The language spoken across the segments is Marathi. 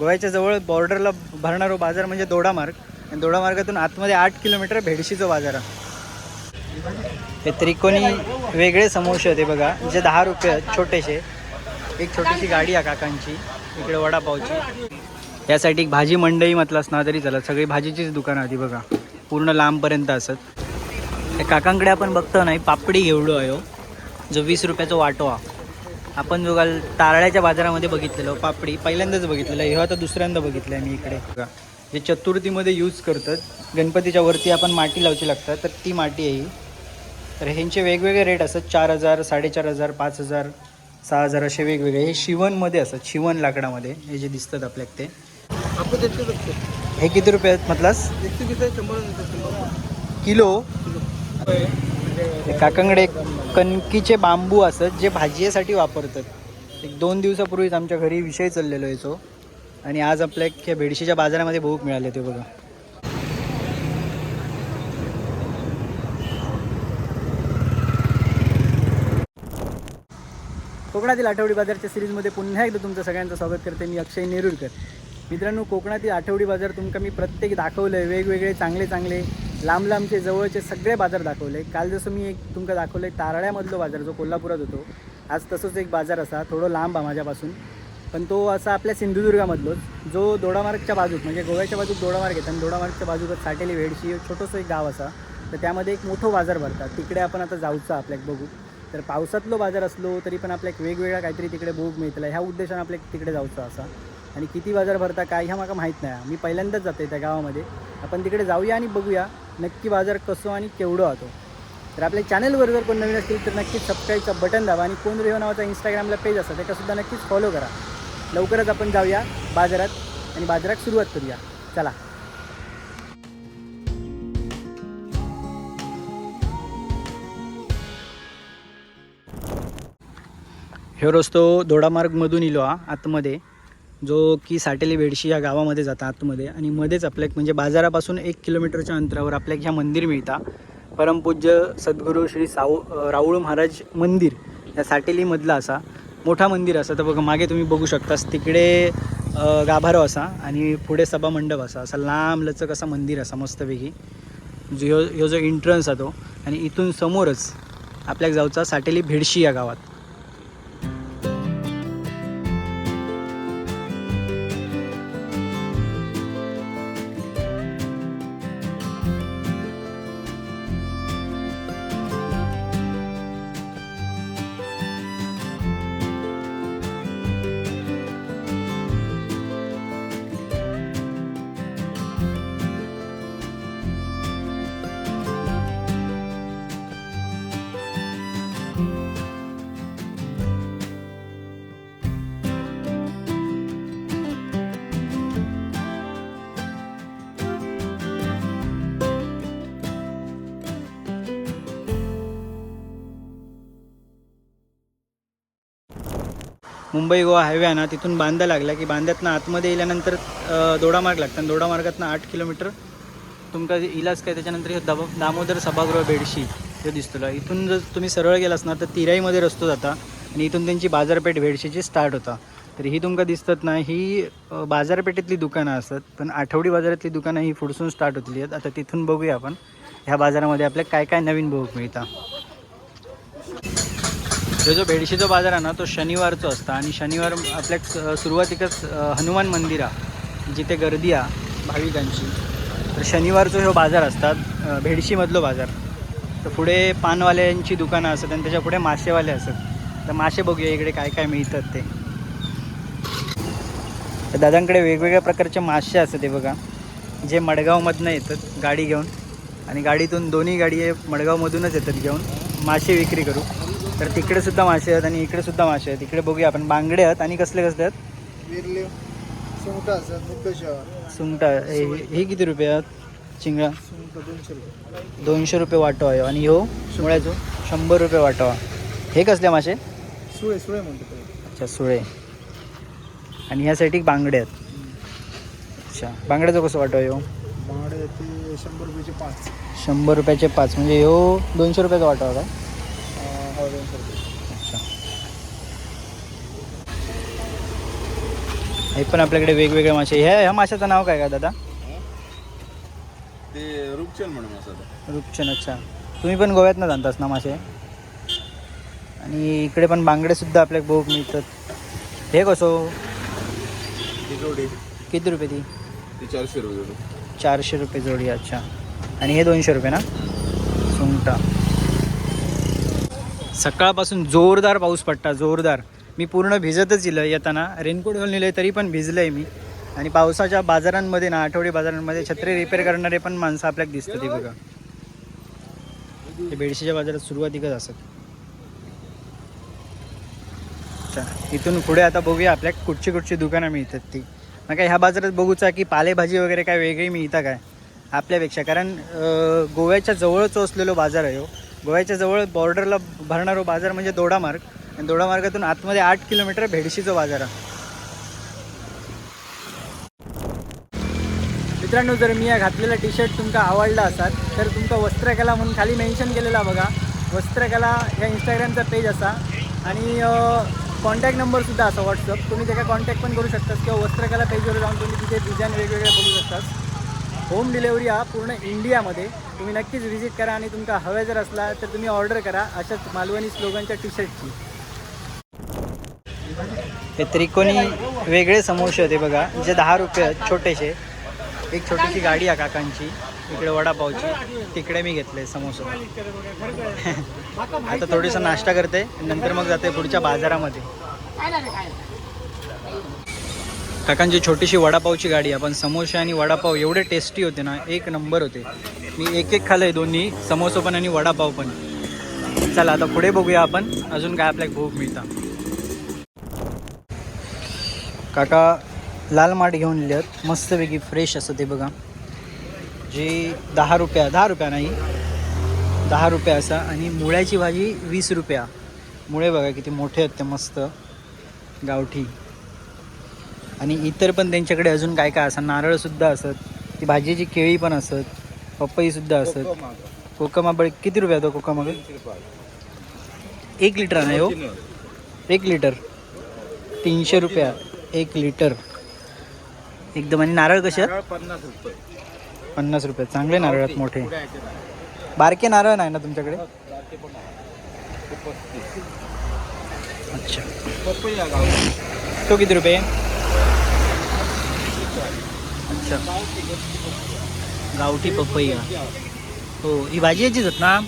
गोव्याच्या जवळ बॉर्डरला भरणारो बाजार म्हणजे दोडा मार्ग. आणि दोडा मार्गातून आतमध्ये आठ किलोमीटर भेडशीचं बाजार आहे. हे त्रिकोणी वेगळे समोसे होते बघा. जे दहा रुपये छोटेसे. एक छोटीशी गाडी आहे काकांची. इकडे वडापावची. यासाठी एक भाजी मंडई म्हटलं असणार तरी चला सगळी भाजीचीच दुकानं होती बघा. पूर्ण लांबपर्यंत असत. त्या काकांकडे आपण बघतो नाही पापडी घेवडो आहे हो. जो वीस रुपयाचा वाटो आहे आपण जो काल तारळ्याच्या बाजारामध्ये बघितलेलो पापडी पहिल्यांदाच बघितलेलं ह्यो आता दुसऱ्यांदा बघितलं आहे मी इकडे. बघा जे चतुर्थीमध्ये यूज करतात गणपतीच्या वरती आपण माती लावची लागतात तर ती माती आहे ही. तर ह्यांचे वेगवेगळे रेट असतात चार हजार साडेचार हजार पाच हजार सहा हजार असे वेगवेगळे. हे शिवणमध्ये असतात शिवण लाकडामध्ये हे जे दिसतात आपल्याला ते. हे किती रुपये आहेत म्हटलास? किलो. काकांकडे कणकीचे बांबू असत जे भाजीसाठी वापरतात. एक दोन दिवसापूर्वीच आमच्या घरी विषय चाललेलो याचो आणि आज आपल्या या बेडशीच्या बाजारामध्ये भूक मिळाले ते बघा. कोकणातील आठवडी बाजारच्या सिरीजमध्ये पुन्हा एकदा तुमचं सगळ्यांचं स्वागत करते मी अक्षय नेरुरकर मित्रांनो कोकणातील आठवडी बाजार तुमका मी प्रत्येक दाखवलं आहे वेगवेगळे चांगले चांगले लांब लांबचे जवळचे सगळे बाजार दाखवले. काल जसं मी एक तुमका दाखवलं आहे तारळ्यामधलो बाजार जो कोल्हापुरात होतो. आज तसंच एक बाजार असा थोडं लांब आहे माझ्यापासून. पण तो असा आपल्या सिंधुदुर्गामधलोच जो दोडामार्गच्या बाजूक म्हणजे गोव्याच्या बाजूक दोडामार्ग येतात आणि दोडामार्गच्या बाजूकच साठेली वेडशी छोटंसं एक गाव असा. तर त्यामध्ये एक मोठं बाजार भरतात. तिकडे आपण आता जाऊचा आपल्याक बघू. तर पावसातलो बाजार असलो तरी पण आपल्याक वेगवेगळा काहीतरी तिकडे भोग मिळतला. ह्या उद्देशानं आपल्याक तिकडे जाऊचा असा. आणि किती बाजार भरता काय ह्या मला माहीत नाही. मी पहिल्यांदाच जाते त्या गावामध्ये. आपण तिकडे जाऊया आणि बघूया. नक्की बाजार कसो आणि केवढं होतो तर आपल्या चॅनलवर जर कोण नवीन असतील तर नक्कीच सबस्क्राईबचं बटन दाबा आणि कोण रेव्हा नावाचा इंस्टाग्रामला पेज असतं त्याच्यासुद्धा नक्कीच फॉलो करा. लवकरच आपण जाऊया बाजारात आणि बाजारात सुरुवात करूया. चला. हे रस्तो दोडामार्गमधून इलो हा आतमध्ये. जो की साटेली बेडशी या गावामध्ये जाता आतमध्ये. आणि मध्येच आपल्याक म्हणजे बाजारापासून एक किलोमीटरच्या अंतरावर आपल्याक ह्या मंदिर मिळता. परमपूज्य सद्गुरू श्री साऊ राऊळ महाराज मंदिर या साटेलीमधला असा मोठा मंदिर असा. तर बघा मागे तुम्ही बघू शकतास तिकडे गाभारो असा आणि पुढे सभा मंडप असा. असा लांब लचक असा मंदिर असा मस्तपैकी. जो ह्यो ह्यो जो एंट्रन्स आहे तो. आणि इथून समोरच आपल्याक जाऊचा साटेली भेडशी या गावात. मुंबई गोवा हायवे आहे ना तिथून बांधा लागला की बांध्यातनं आतमध्ये येल्यानंतर दोडामार्ग लागतात. आणि दोडामार्गातनं आठ किलोमीटर तुमका इलाज काय? त्याच्यानंतर हे दब दामोदर सभागृह बेडशी हे दिसतो इथून जर तुम्ही सरळ गेलास ना तर तिराईमध्ये रस्तो जाता आणि इथून त्यांची बाजारपेठ भेडशीची स्टार्ट होता. तर ही तुमका दिसतात ना ही बाजारपेठेतली दुकानं असतात पण आठवडी बाजारातली दुकानं ही पुढसून स्टार्ट होतली आहेत. आता तिथून बघूया आपण ह्या बाजारामध्ये आपल्याला काय काय नवीन बघूक मिळतं. जो जो बेडशीचा बाजार आहे ना तो शनिवारचो असता. आणि शनिवार आपल्या स- सुरुवातीकच हनुमान मंदिर आहे जिथे गर्दी आहे भाविकांची. तर शनिवारचो ह्यो बाजार असतात भेडशीमधलो बाजार. तर पुढे पानवाल्यांची दुकानं असतात आणि त्याच्या पुढे मासेवाले असतात. तर मासे बघूया इकडे काय काय मिळतात ते. तर दादांकडे वेगवेगळ्या प्रकारचे मासे असतात ते बघा. जे मडगावमधनं येतात गाडी घेऊन. आणि गाडीतून दोन्ही गाडी हे मडगावमधूनच येतात घेऊन. मासे विक्री करू. तर तिकडे सुद्धा मासे आहेत आणि इकडे सुद्धा मासे आहेत. इकडे बघूया आपण बांगडे आहेत आणि कसले कसले आहेत? विरले सुंगटा असतात मुक्केश्वर सुंगटा हे हे किती रुपये आहेत? चिंगळा सुंगटा दोनशे रुपये. दोनशे रुपये वाटो आहे. आणि हो मुळ्याचो? शंभर रुपये वाटो हे कसले मासे? सुळे सुळे म्हणतो. अच्छा सुळे. आणि ह्यासाठी बांगडे आहेत. अच्छा बांगड्याचं कसं वाटो हो बांगडे ते शंभर रुपयाचे पाच. शंभर रुपयाचे पाच. म्हणजे हो दोनशे रुपयाचा वाटा होता अं, दोनशे रुपये अच्छा. हे पण आपल्याकडे वेगवेगळे मासे. ह्या ह्या माशाचं नाव काय का दादा? ते रुपचल म्हणून असं रुपचन अच्छा. तुम्ही पण गोव्यातनं आणतास ना मासे? आणि इकडे पण बांगडे सुद्धा आपल्या बहुत मिळतात. हे कसो? जोडी. किती रुपये ती? ती चारशे रुपये जोडी. चारशे रुपये जोडी अच्छा. आणि हे दोनशे रुपये ना? सुंगटा. सकाळपासून जोरदार पाऊस पडता जोरदार. मी पूर्ण भिजतच इलं येताना रेनकोट घालून नेलं तरी पण भिजलं आहे मी. आणि पावसाच्या बाजारांमध्ये ना आठवडी बाजारांमध्ये छत्री रिपेअर करणारे पण माणसं आपल्याला दिसतात ते बघा. ते बेडशीच्या बाजारात सुरुवातीकच असत. अच्छा इथून पुढे आता बघूया आपल्या कुठची कुठची दुकानं मिळतात ती. मग काय ह्या बाजारात बघूचा की पालेभाजी वगैरे काय वेगळी मिळतं काय? आपल्यापेक्षा कारण गोव्याच्या जवळच असलेलो बाजार आहे हो. गोव्याच्या जवळ बॉर्डरला भरणारो बाजार म्हणजे दोडामार्ग आणि दोडामार्गातून आतमध्ये आठ किलोमीटर भेडशीचा बाजार आहे. मित्रांनो जर मी या घातलेला टी शर्ट तुमका आवडला असाल तर तुमका वस्त्रकला म्हणून खाली मेन्शन केलेला बघा. वस्त्रकला या इंस्टाग्रामचा पेज असा. आणि कॉन्टॅक्ट नंबरसुद्धा असा व्हॉट्सअप तुम्ही त्याला कॉन्टॅक्ट पण करू शकता किंवा वस्त्रकला पेजवर जाऊन तुम्ही तिथे डिझाईन वेगवेगळ्या बघू शकता होम डिलेवरी हा पूर्ण इंडियामध्ये तुम्ही नक्कीच व्हिजिट करा आणि तुमका हव्या जर असला तर तुम्ही ऑर्डर करा अशाच मालवणी स्लोगनच्या टी शर्टची हे त्रिकोणी वेगळे समोसे होते बघा. जे दहा रुपये छोटेसे एक छोटीशी गाडी आहे काकांची. इकडे वडापावची. तिकडे मी घेतले समोसा. आता थोडीसा नाश्ता करते. नंतर मग जाते पुढच्या बाजारामध्ये. काकांची छोटीशी वडापावची गाडी आहे पण समोसे आणि वडापाव एवढे टेस्टी होते ना एक नंबर होते. मी एक एक खाल्लंय दोन्ही समोसा पण आणि वडापाव पण. चला आता पुढे बघूया आपण अजून काय आपल्याला भूक मिळता. काका लाल माठ घेऊन लिहित मस्तपैकी फ्रेश असं ते बघा. जे दहा रुपया दहा रुपया नाही दहा रुपया असा आणि मुळ्याची भाजी वीस रुपया. मुळे बघा किती मोठे आहेत ते मस्त. गावठी. आणि इतर पण त्यांच्याकडे अजून काय काय असं नारळसुद्धा असत ती भाजीची केळी पण असत पपईसुद्धा असत. कोकमाबळ किती रुपया तो कोकमाबळ एक लिटर नाही हो? एक लिटर. तीनशे रुपया. एक लिटर. एकदम आणि नारळ कसे आहेत पन्नास रुपये. पन्नास रुपये. चांगले नारळ आहेत मोठे. बारके नारळ नाही ना तुमच्याकडे? अच्छा. आहे गावी तो किती रुपये? अच्छा. गावठी पपई हो ही भाजी याचीच आहेत ना?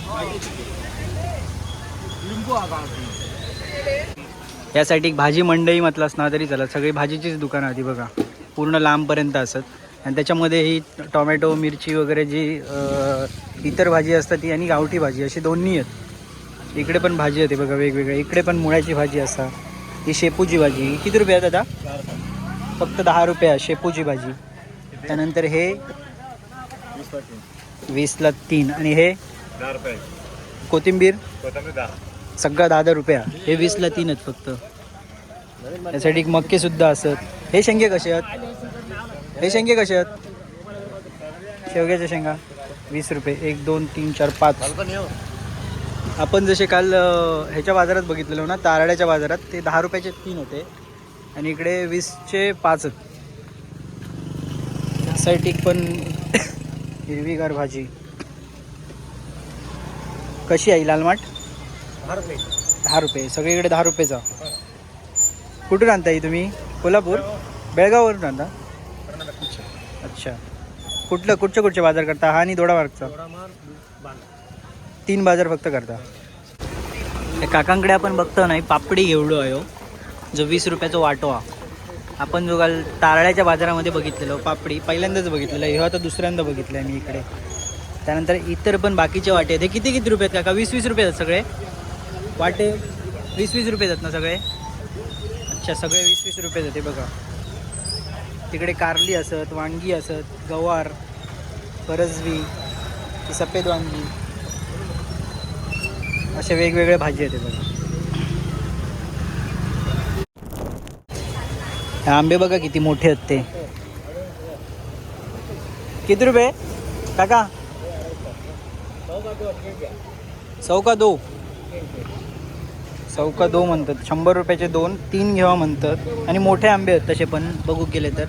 यासाठी एक भाजी मंडई म्हटलंच ना तरी चला सगळी भाजीचीच दुकानं आधी बघा. पूर्ण लांबपर्यंत असत. आणि त्याच्यामध्ये ही टोमॅटो मिरची वगैरे जी इतर भाजी असतात ती आणि गावठी भाजी अशी दोन्ही आहेत. इकडे पण भाजी येते बघा वेगवेगळे इकडे पण मुळ्याची भाजी असा. ही शेपूची भाजी. ही किती रुपये आहे दादा? फक्त दहा रुपये शेपूची भाजी. त्यानंतर हे वीसला तीन. आणि हे कोथिंबीर सगळा दहा दहा रुपया. हे वीसला तीन आहेत फक्त. त्यासाठी एक मक्के सुद्धा असत. हे शेंगे कसे आहेत? हे शेंगे कसे आहेत? शेवग्याच्या शेंगा. वीस रुपये. एक दोन तीन चार पाच. आपण जसे काल ह्याच्या बाजारात बघितलेलो ना ताराड्याच्या बाजारात ते दहा रुपयाचे तीन होते. आणि इकडे वीसचे पाच त्यासाठी पण हिरवीगार भाजी. कशी आहे लाल माठ? दहा रुपये. दहा रुपये. सगळीकडे दहा रुपयेचा कुठून आणताय तुम्ही? कोल्हापूर? बेळगाववरून आणता? अच्छा. कुठलं कुठचे कुठचे बाजार करता? हा आणि दोडा मार्गचा. तीन बाजार फक्त करता. काकांकडे आपण बघतो नाही पापडी एवढं आहे हो. जो वीस रुपयाचा वाटो हा. आपण जो काल तारळ्याच्या बाजारामध्ये बघितलेलो पापडी पहिल्यांदाच बघितलेलं हे आता दुसऱ्यांदा बघितलं आहे मी इकडे. त्यानंतर इतर पण बाकीचे वाटे आहेत. किती किती रुपये आहेत काका? वीस वीस रुपये आहेत सगळे? वाटे वीस वीस रुपये आहेत ना सगळे? अच्छा सगळे वीस वीस रुपये जाते बघा. तिकडे कारली असत वांगी असत गवार परजवी सफेद वांगी. असे वेगवेगळे भाजी येते बघा. आंबे बघा किती मोठे आहेत ते. किती रुपये? काका? चौका दो चौका दो म्हणतात. शंभर रुपयाचे दोन तीन घ्यावा म्हणतात. आणि मोठे आंबे आहेत तसे पण बघू गेले तर.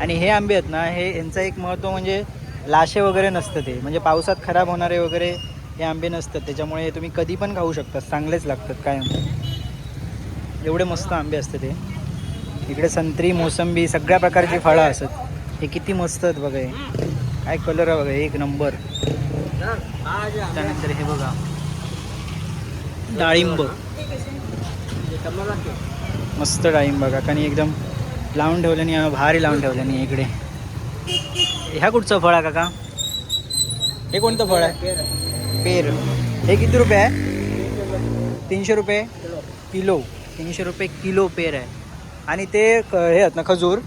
आणि हे आंबे आहेत ना हे यांचं एक महत्त्व म्हणजे लाशे वगैरे नसतं ते. म्हणजे पावसात खराब होणारे वगैरे हे आंबे नसतात. त्याच्यामुळे हे तुम्ही कधी पण खाऊ शकता. चांगलेच लागतात काय एवढे मस्त आंबे असते ते. इकडे संत्री मोसंबी सगळ्या प्रकारची फळं असतात. हे किती मस्त आहेत बघा हे. काय कलर आहे बघा एक नंबर त्यानंतर हे बघा. डाळिंब. मस्त डाळिंब बघा. कारण एकदम लावून ठेवल्याने भारी लावून ठेवल्याने इकडे. ह्या कुठचं फळ आहे काका? हे कोणतं फळ आहे? पेर. हे किती रुपये आहे? तीनशे रुपये? किलो. तीनशे रुपये किलो पेर आहे. आणि ते क- हे आहेत ना खजूर.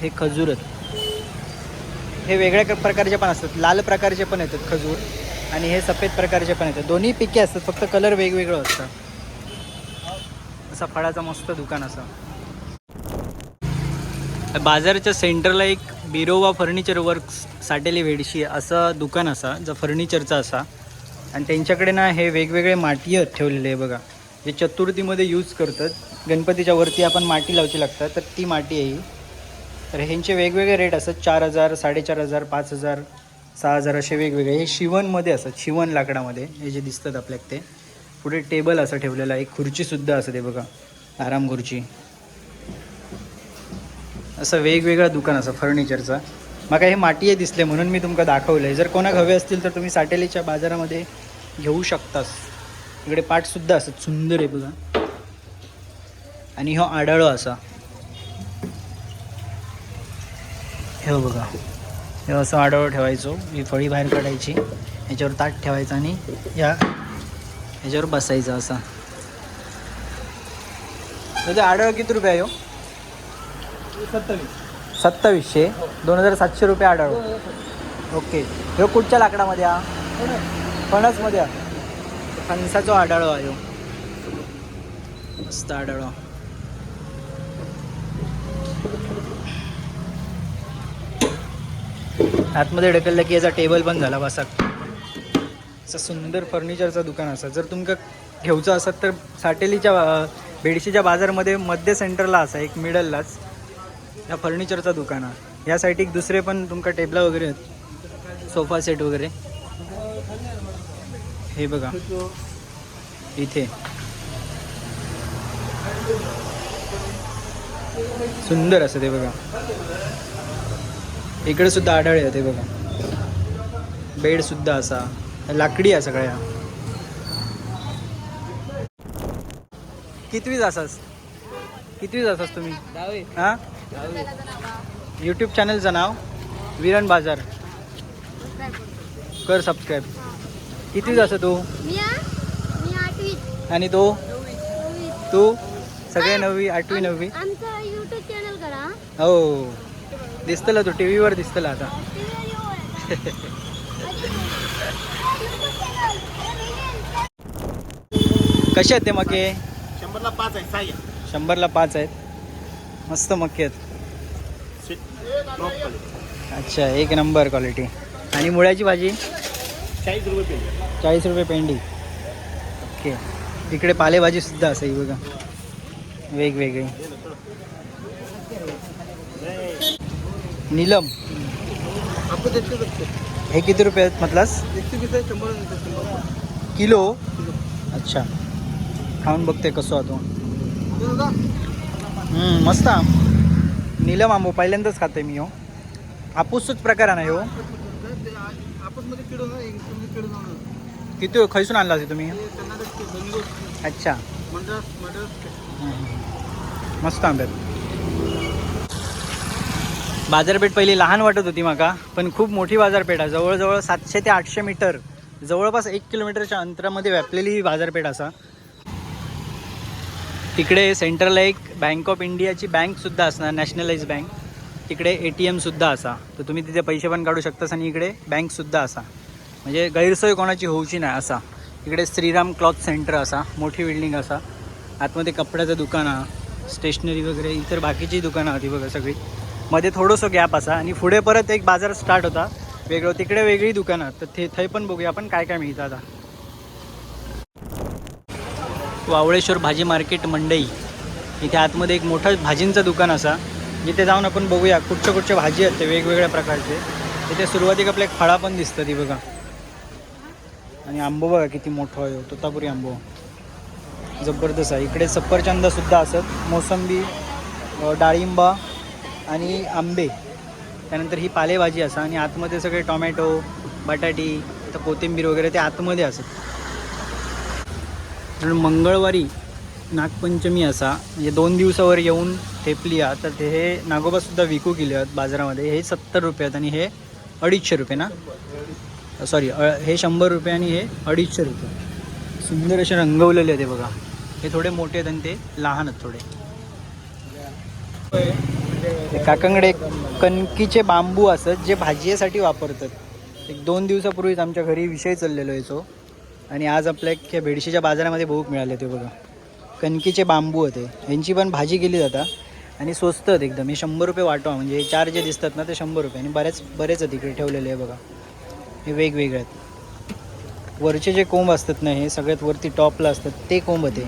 हे खजूर आहेत. हे वेगळ्या क- प्रकारचे पण असतात. लाल प्रकारचे पण येतात खजूर आणि हे सफेद प्रकारचे पण येतात. दोन्ही पिके असतात फक्त कलर वेगवेगळं असतं. असा फळाचा मस्त दुकान असं. बाजाराच्या सेंटरला एक बिरोवा फर्निचर वर्क्स साठेली वेडशी असं दुकान असा जो फर्निचरचा असा. आणि त्यांच्याकडे ना हे वेगवेगळे माती आहेत ठेवलेले आहे बघा. जे चतुर्थीमध्ये यूज करतात. गणपतीच्या वरती आपण माती लावची लागतात तर ती माती आहे तर ह्यांचे वेगवेगळे रेट असतात. चार हजार साडेचार हजार पाच हजार सहा हजार असे वेगवेगळे. हे शिवणमध्ये असतात शिवण लाकडामध्ये. हे जे दिसतात आपल्याला ते. पुढे टेबल असं ठेवलेलं आहे. एक खुर्चीसुद्धा असं ते बघा. आराम खुर्ची. असं वेगवेगळं दुकान असं फर्निचरचं मला हे माती दिसले म्हणून मी तुमका दाखवलं आहे जर कोणाक हवे असतील तर तुम्ही साटेलीच्या बाजारामध्ये घेऊ शकतास. इकडे पाठसुद्धा असत सुंदर आहे बघा. आणि हो आढळो असा. हे बघा. हे असं आडवं ठेवायचो. ही फळी बाहेर काढायची. याच्यावर ताट ठेवायचं आणि या ह्याच्यावर बसायचं असा. म्हणजे आडवं किती रुपये आहे हो? सत्तावीस सत्तावीसशे. दोन हजार सातशे रुपये आढळ. ओके. ह्यो कुठच्या लाकडामध्ये हा फणसमध्ये हा फणसाचो आडाळो आहे मस्त आडाळो आतमध्ये ढकललं की याचा टेबल पण झाला बसा असं सुंदर फर्निचरचं दुकान असं. जर तुमका घेऊचं असत तर साटेलीच्या बेडशीच्या बाजारमध्ये मध्य सेंटरला असा एक मिडललाच या फर्निचरचा दुकान आहे. या साईड दुसरे पण तुमका टेबला वगैरे आहेत. सोफा सेट वगैरे. हे बघा. इथे. सुंदर असं ते बघा. इकडे सुद्धा आढळ आहे ते बघा. बेड सुद्धा असा. लाकडी आहे सगळ्या. कितवीच असास? कितवीच असास तुम्ही? हां? यूट्यूब चॅनलचं नाव? विरण बाजार. कर सबस्क्राईब किती असं तू? आणि तो. तू? सगळे नववी आठवी नववी? आमचं युट्यूब चॅनल करा. हो. दिसतला तू टी व्हीवर दिसतला आता. कसे आहेत ते मके? शंभरला पाच आहे साई शंभरला पाच आहेत. मस्त मके आहेत. अच्छा एक नंबर क्वालिटी आणि मुळ्याची भाजी? चाळीस रुपये चाळीस रुपये पेंडी. ओके. इकडे पालेभाजी सुद्धा असेल बघा. वेगवेगळी. नीलम. हे किती रुपये आहेत म्हटलास? किलो? अच्छा. खाऊन बघते कसं होतो. मस्त. नीलम आंबो पहिल्यांदाच खाते मी हो. आपूसच प्रकार आहे ना हो किती खैसून आणला असे तुम्ही? अच्छा. मस्त आंब्यात. बाजारपेठ पहिली लहान वाटत होती माका पण खूप मोठी बाजारपेठ आहे. जवळजवळ सातशे ते आठशे मीटर जवळपास एक किलोमीटरच्या अंतरामध्ये व्यापलेली ही बाजारपेठ असा. तिकडे सेंट्रलला एक बँक ऑफ इंडियाची बँकसुद्धा असणार नॅशनलाइज बँक. तिकडे ए टी एमसुद्धा असा. तर तुम्ही तिथे पैसे पण काढू शकतास आणि इकडे बँकसुद्धा असा. म्हणजे गैरसोय कोणाची होऊची नाही असा. इकडे श्रीराम क्लॉथ सेंटर असा मोठी बिल्डिंग असा. आतमध्ये कपड्याचं दुकान आहे स्टेशनरी वगैरे इतर बाकीची दुकानं होती बघा सगळी. मध्ये थोडंसं गॅप असा आणि पुढे परत एक बाजार स्टार्ट होता. वेगळं तिकडे वेगळी दुकानं तर ते थंय पण बघूया आपण काय काय मिळतं आता. वावळेश्वर भाजी मार्केट मंडई. इथे आतमध्ये एक मोठं भाजींचं दुकान असा. जिथे जाऊन आपण बघूया कुठच्या कुठच्या भाजी आहेत ते वेगवेगळ्या प्रकारचे. तिथे सुरुवातीक आपल्या एक फळा पण दिसतं ती बघा. आणि आंबो बघा किती मोठं आहे तोतापुरी आंबो. जबरदस्त आहे. इकडे सफरचंदसुद्धा असत. मोसंबी डाळिंबा आणि आंबे. त्यानंतर ही पालेभाजी असा. आणि आतमध्ये सगळे टोमॅटो बटाटी आता कोथिंबीर वगैरे ते आतमध्ये असत. कारण मंगळवारी नागपंचमी असा. म्हणजे दोन दिवसावर येऊन ठेपली आ तर ते हे नागोबासुद्धा विकू गेले आहेत बाजारामध्ये. हे सत्तर रुपये आहेत आणि हे अडीचशे रुपये ना? सॉरी हे शंभर रुपये आणि हे अडीचशे रुपये. सुंदर असे रंगवलेले आहेत बघा. हे थोडे मोठे आहेत आणि ते लहान आहेत थोडे. काकांकडे कणकीचे बांबू असत जे भाजीसाठी वापरतात. एक दोन दिवसापूर्वीच आमच्या घरी विषय चाललेलो याचो आणि आज आपल्या एक भेडशीच्या बाजारामध्ये बघूक मिळाले ते बघा. कणकीचे बांबू होते यांची पण भाजी केली जाता. आणि स्वस्त आहेत एकदम. हे शंभर रुपये वाटवा म्हणजे हे चार जे दिसतात ना ते शंभर रुपये. आणि बऱ्याच बरेच आहेत इकडे ठेवलेले आहे बघा. हे वेगवेगळे आहेत. वरचे जे कोंब असतात ना हे सगळ्यात वरती टॉपला असतात ते कोंब होते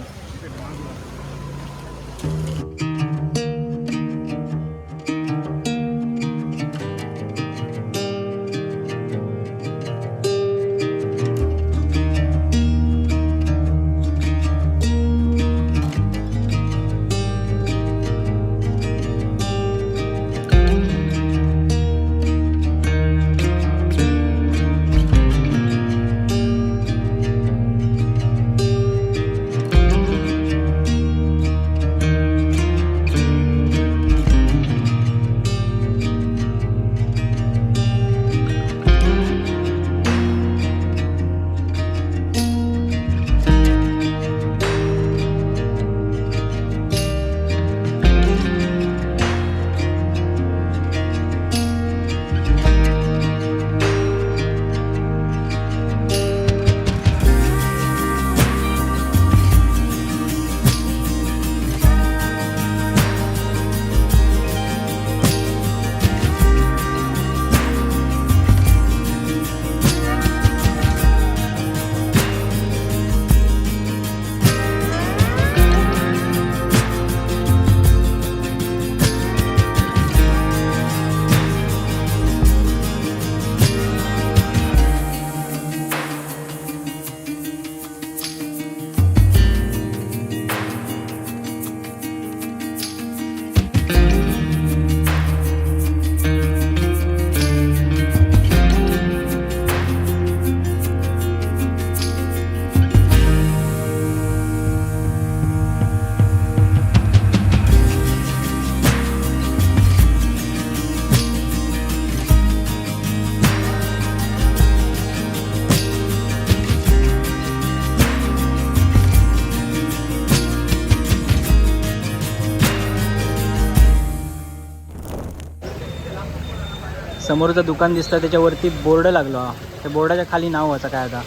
समोरचं दुकान दिसतं त्याच्यावरती बोर्ड लागलो. हा त्या बोर्डाच्या खाली नाव असं काय आता?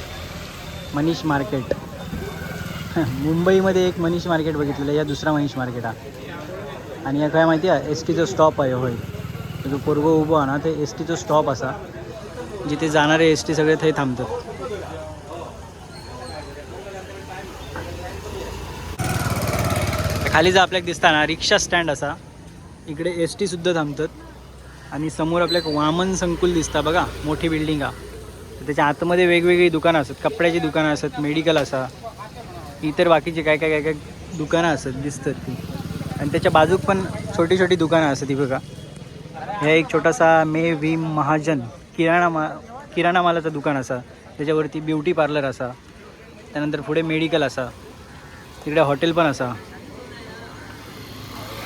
मनीष मार्केट. मुंबईमध्ये एक मनीष मार्केट बघितलेलं या दुसरा मनीष मार्केट हा. आणि या काय माहिती आहे एस टीचं स्टॉप आहे होय. जो पोरगो उभो आहे ना ते एस टीचं स्टॉप असा. जिथे जाणारे एस टी सगळे थंय थांबतात. खाली जर आपल्याक दिसता ना रिक्षा स्टँड असा. इकडे एस टी सुद्धा थांबतात. आणि समोर आपल्याक वामन संकुल दिसता बघा मोठी बिल्डिंग हा त्याच्या आतमध्ये वेगवेगळी दुकानं असतात कपड्याची दुकानं असतात मेडिकल असा. इतर बाकीचे काय काय काय काय दुकानं असतात दिसतात ती. आणि त्याच्या बाजूक पण छोटी छोटी दुकानं असतात ती बघा. हे एक छोटासा मे भीम महाजन किराणा मा किराणा मालाचं दुकान असा. त्याच्यावरती ब्युटी पार्लर असा. त्यानंतर पुढे मेडिकल असा. तिकडे हॉटेल पण असा.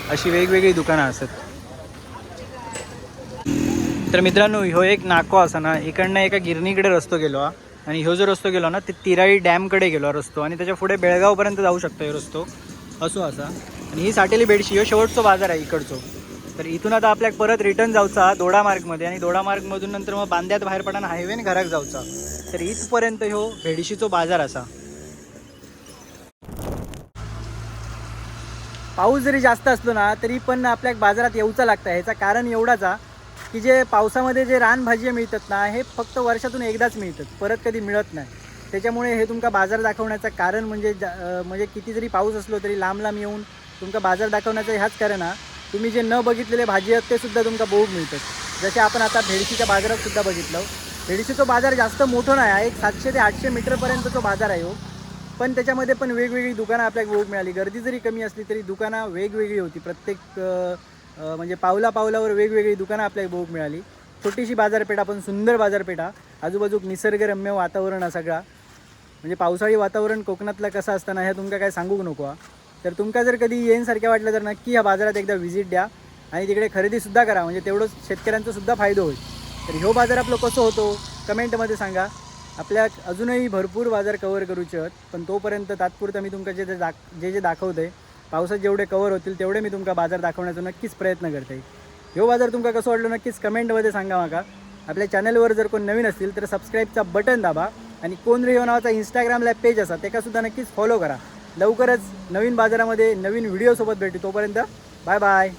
अशी वेगवेगळी दुकानं असतात. तर मित्रांनो ह्यो एक नाको असा ना इकडनं एका गिरणीकडे रस्तो गेलो हा. आणि ह्यो जो रस्तो गेलो ना ते तिराळी डॅमकडे गेलो रस्तो. आणि त्याच्या पुढे बेळगावपर्यंत जाऊ शकतो हे रस्तो. असो असा आणि ही साठेली बेडशी ह्यो शेवटचो बाजार आहे इकडचो. तर इथून आता आपल्याक परत रिटर्न जाऊचा दोडा मार्गमध्ये. आणि दोडा मार्गमधून नंतर मग बांद्यात बाहेर पडताना हायवेन घराक जाऊचा. तर इथपर्यंत ह्यो भेडशीचो बाजार असा पाऊस जरी जास्त असलो ना तरी पण आपल्या बाजारात येऊचा लागतं. ह्याचा कारण एवढाच आहे की जे पावसामध्ये जे रानभाज्या मिळतात ना हे फक्त वर्षातून एकदाच मिळतात. परत कधी मिळत नाही. त्याच्यामुळे हे तुमका बाजार दाखवण्याचं कारण म्हणजे म्हणजे किती जरी पाऊस असलो तरी लांब लांब येऊन तुमका बाजार दाखवण्याचं ह्याच कारण हा. तुम्ही जे न बघितलेले भाजी आहेत ते सुद्धा तुमका बघूक मिळतात. जसे आपण आता भेडशीच्या बाजारात सुद्धा बघितलं. भेडशीचा बाजार जास्त मोठं नाही आहे एक सातशे ते आठशे मीटरपर्यंत तो बाजार आहे हो. पण त्याच्यामध्ये पण वेगवेगळी दुकानं आपल्याला बघूक मिळाली. गर्दी जरी कमी असली तरी दुकानं वेगवेगळी होती. प्रत्येक म्हणजे पावला पावलावर वेगवेगळी दुकानं आपल्याला बघूक मिळाली. छोटीशी बाजारपेठ पण सुंदर बाजारपेठा आजूबाजूक निसर्गरम्य वातावरण हा सगळा. म्हणजे पावसाळी वातावरण कोकणातलं कसं असताना ह्या तुमका काय सांगूक नको हा. तर तुमका जर कधी येईनसारख्या वाटलं तर नक्की ह्या बाजारात एकदा व्हिजिट द्या आणि तिकडे खरेदीसुद्धा करा. म्हणजे तेवढंच शेतकऱ्यांचा सुद्धा फायदा होईल. तर ह्यो बाजार आपलं कसं होतो कमेंटमध्ये सांगा. आपल्या अजूनही भरपूर बाजार कवर करूचे आहेत पण तोपर्यंत तात्पुरतं मी तुमका जे जे दाख जे जे दाखवतंय पावसात जेवढे कवर होतील तेवढे मी तुमका बाजार दाखवण्याचा नक्कीच प्रयत्न करते. ह्यो बाजार तुमका कसं वाटलं नक्कीच कमेंटमध्ये सांगा माका. आपल्या चॅनलवर जर कोण नवीन असतील तर सबस्क्राईबचा बटन दाबा. आणि कोण रे नावाचा इंस्टाग्रामला पेज असा त्याकासुद्धा नक्कीच फॉलो करा. लवकरच नवीन बाजारामध्ये नवीन व्हिडिओसोबत भेटू. तोपर्यंत बाय बाय